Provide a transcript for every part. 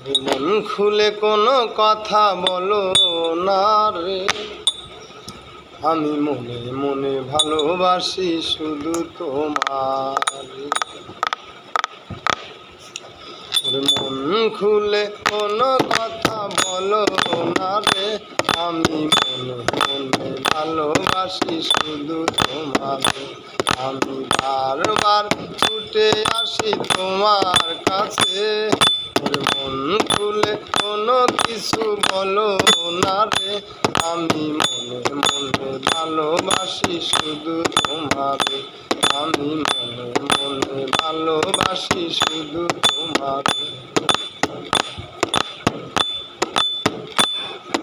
মন খুলে কোনো কথা বলো না রে। আমি মনে মনে ভালোবাসি শুধু তোমার। মন খুলে কোনো কথা বলো না রে। আমি মনে মনে ভালোবাসি শুধু তোমাকে আমি বারবার ছুটে আসি তোমার কাছে। মন খুলে কোনো কিছু বলো না রে। আমি মনে মনে ভালোবাসি শুধু তোমাকে আমি মনে মনে ভালোবাসি শুধু তোমাকে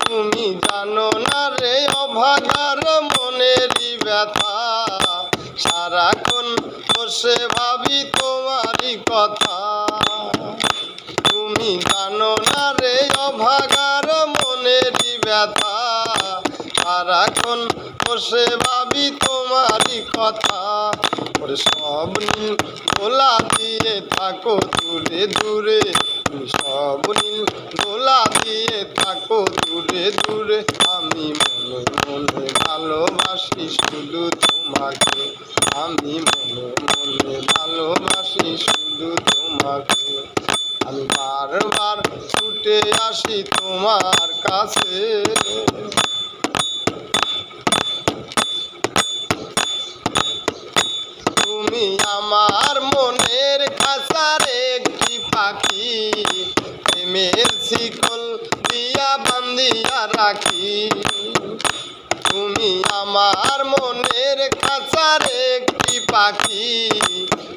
তুমি জানো না রে, অভাগার মনের ব্যথা। সারাক্ষণ বসে ভাবি তোমারই কথা। তুমি জানো না রে অভাগার মনেরই ব্যথা? সারাক্ষণ বসে ভাবি তোমারই কথা। ওরে সব নীল গোলা দিয়ে থাকো দূরে দূরে। সব নীল গোলা দিয়ে থাকো দূরে দূরে। আমি মনে মনে ভালোবাসি শুধু তোমাকে। আমি মনে মনে ভালোবাসি শুধু তোমাকে। আমি বারবার ছুটে আসি তোমার কাছে। তুমি আমার মনের খাঁচার একটি পাখি, প্রেমের শিকল দিয়া বান্ধিয়া রাখি। তুমি আমার মনের খাঁচার একটি পাখি,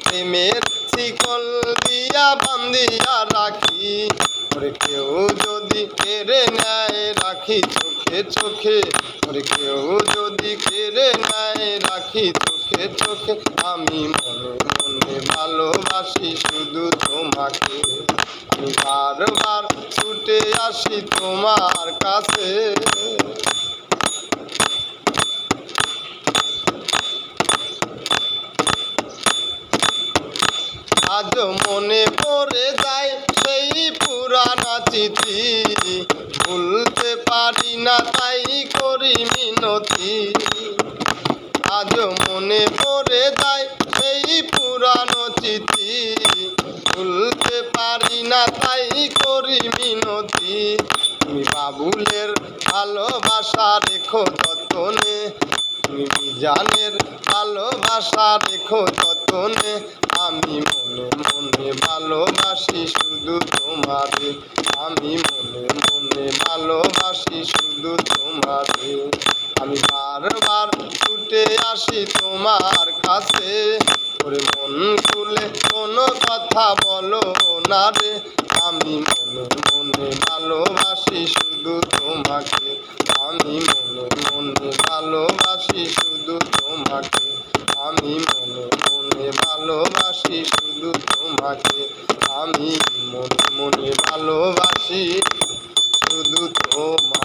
প্রেমের শিকল দিয়া বান্ধিয়া রাখি। ওরে কেউ যদি কেড়ে নেয় রাখি চোখে চোখে। ওরে কেউ যদি কেড়ে নেয় রাখি চোখে চোখে। আমি মনে ভালোবাসি শুধু তোমাকে। আমি বারবার ছুটে আসি তোমার কাছে। আজ মনে পড়ে যায় সেই পুরানা চিঠি। ভুলতে পারি না, তাই করি মিনতি। আজ মনে পড়ে যায় সেই পুরানো চিঠি। ভুলতে পারি না, তাই করি মিনতি। তুমি বাবুলের ভালোবাসা রেখো যতনে। তুমি বিজানের ভালোবাসা রেখো যতনে। আমি মনে মনে ভালোবাসি শুধু তোমারে আমি মনে মনে ভালোবাসি শুধু তোমারে আমি বারবার ছুটে আসি তোমার কাছে। ওরে মন খুলে কোনো কথা বলো না রে। আমি মনে মনে ভালোবাসি শুধু তোমাকে। আমি মনে মনে ভালোবাসি শুধু তোমাকে। আমি মনে মনে ভালোবাসি শুধু তোমাকে। আমি মনে মনে ভালোবাসি শুধু তোমাকে।